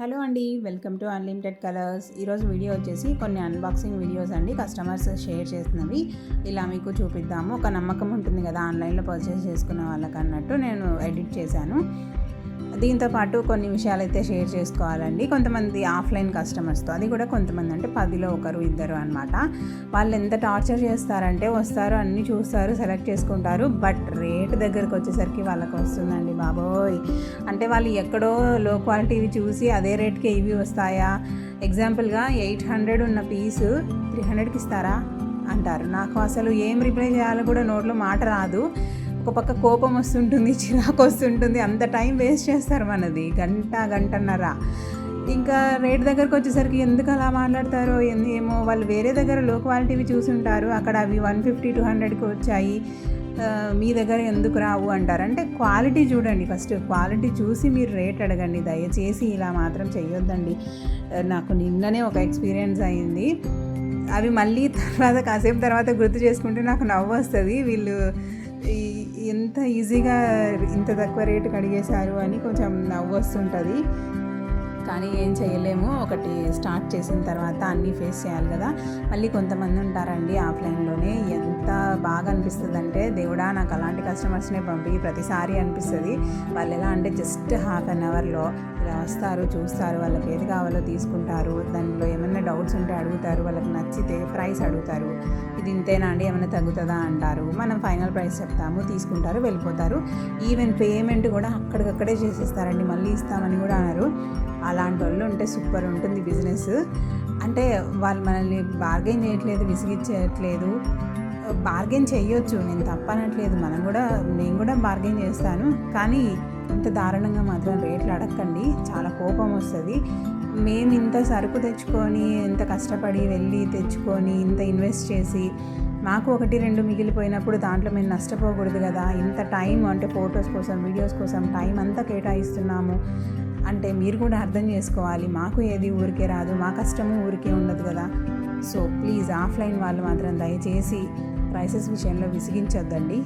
Hello అండి welcome to unlimited colours ఈరోజు video వచ్చేసి కొన్ని అన్బాక్సింగ్ వీడియోస్ అండి కస్టమర్స్ షేర్ చేసినవి. ఇలా మీకు చూపిద్దాము. ఒక నమ్మకం ఉంటుంది కదా ఆన్లైన్లో పర్చేస్ చేసుకున్న వాళ్ళకి అన్నట్టు నేను ఎడిట్ చేశాను. దీంతో పాటు కొన్ని విషయాలు అయితే షేర్ చేసుకోవాలండి. కొంతమంది ఆఫ్లైన్ కస్టమర్స్తో అది కూడా కొంతమంది అంటే పదిలో ఒకరు ఇద్దరు అనమాట వాళ్ళు ఎంత టార్చర్ చేస్తారంటే వస్తారు అన్నీ చూస్తారు సెలెక్ట్ చేసుకుంటారు. బట్ రేట్ దగ్గరకు వచ్చేసరికి వాళ్ళకి వస్తుందండి బాబోయ్. అంటే వాళ్ళు ఎక్కడో లో క్వాలిటీవి చూసి అదే రేట్కి ఇవి వస్తాయా? ఎగ్జాంపుల్గా ఎయిట్ హండ్రెడ్ ఉన్న పీసు త్రీ హండ్రెడ్కి ఇస్తారా? అంటారు. నాకు అసలు ఏం రిప్లై చేయాలో కూడా నోట్లో మాట రాదు. ఒక పక్క కోపం వస్తుంటుంది చిరాకు వస్తుంటుంది అంత టైం వేస్ట్ చేస్తారు మనది గంట గంటన్నర. ఇంకా రేట్ దగ్గరకు వచ్చేసరికి ఎందుకు అలా మాట్లాడతారో ఏమో వాళ్ళు వేరే దగ్గర లో క్వాలిటీవి చూసుంటారు అక్కడ అవి వన్ ఫిఫ్టీ టూ హండ్రెడ్కి వచ్చాయి. మీ దగ్గర ఎందుకు రావు అంటారు. అంటే క్వాలిటీ చూడండి ఫస్ట్ క్వాలిటీ చూసి మీరు రేట్ అడగండి దయచేసి ఇలా మాత్రం చేయొద్దండి నాకు నిన్ననే ఒక ఎక్స్పీరియన్స్ అయింది. అవి మళ్ళీ తర్వాత కాసేపు తర్వాత గుర్తు చేసుకుంటే నాకు నవ్వు వస్తుంది. వీళ్ళు ఎంత ఈజీగా ఇంత తక్కువ రేటుకి అడిగేశారు అని కొంచెం నవ్వు వస్తుంటుంది. కానీ ఏం చేయలేము. ఒకటి స్టార్ట్ చేసిన తర్వాత అన్నీ ఫేస్ చేయాలి కదా. మళ్ళీ కొంతమంది ఉంటారండి ఆఫ్లైన్లోనే. ఎంత బాగా అనిపిస్తుంది అంటే దేవుడా నాకు అలాంటి కస్టమర్స్నే పంపి ప్రతిసారి అనిపిస్తుంది. వాళ్ళు ఎలా అంటే జస్ట్ హాఫ్ అన్ అవర్లో ఇలా వస్తారు చూస్తారు వాళ్ళకి ఏది కావాలో తీసుకుంటారు. దానిలో ఏమైనా డౌట్స్ ఉంటే అడుగుతారు వాళ్ళకి నచ్చితే ప్రైస్ అడుగుతారు. ఇది ఇంతేనా అండి? ఏమైనా తగ్గుతుందా అంటారు. మనం ఫైనల్ ప్రైస్ చెప్తాము తీసుకుంటారు వెళ్ళిపోతారు. ఈవెన్ పేమెంట్ కూడా అక్కడికక్కడే చేసేస్తారండి. మళ్ళీ ఇస్తామని కూడా అన్నారు అలాంటి వాళ్ళు ఉంటే సూపర్ ఉంటుంది బిజినెస్. అంటే వాళ్ళు మనల్ని బార్గెన్ చేయట్లేదు విసిగించట్లేదు బార్గెన్ చేయొచ్చు. నేను తప్పనట్లేదు. మనం కూడా నేను కూడా బార్గెన్ చేస్తాను. కానీ ఇంత దారుణంగా మాత్రం రేట్లు అడగండి చాలా కోపం వస్తుంది. మేము ఇంత సరుకు తెచ్చుకొని ఇంత కష్టపడి వెళ్ళి తెచ్చుకొని ఇంత ఇన్వెస్ట్ చేసి మాకు ఒకటి రెండు మిగిలిపోయినప్పుడు దాంట్లో మేము నష్టపోకూడదు కదా. ఇంత టైం అంటే ఫొటోస్ కోసం వీడియోస్ కోసం టైం అంతా కేటాయిస్తున్నాము అంటే మీరు కూడా అర్థం చేసుకోవాలి. మాకు ఏది ఊరికే రాదు మా కష్టము ఊరికే ఉండదు కదా. సో ప్లీజ్ ఆఫ్లైన్ వాళ్ళు మాత్రం దయచేసి ప్రైసెస్ విషయంలో విసిగించొద్దండి.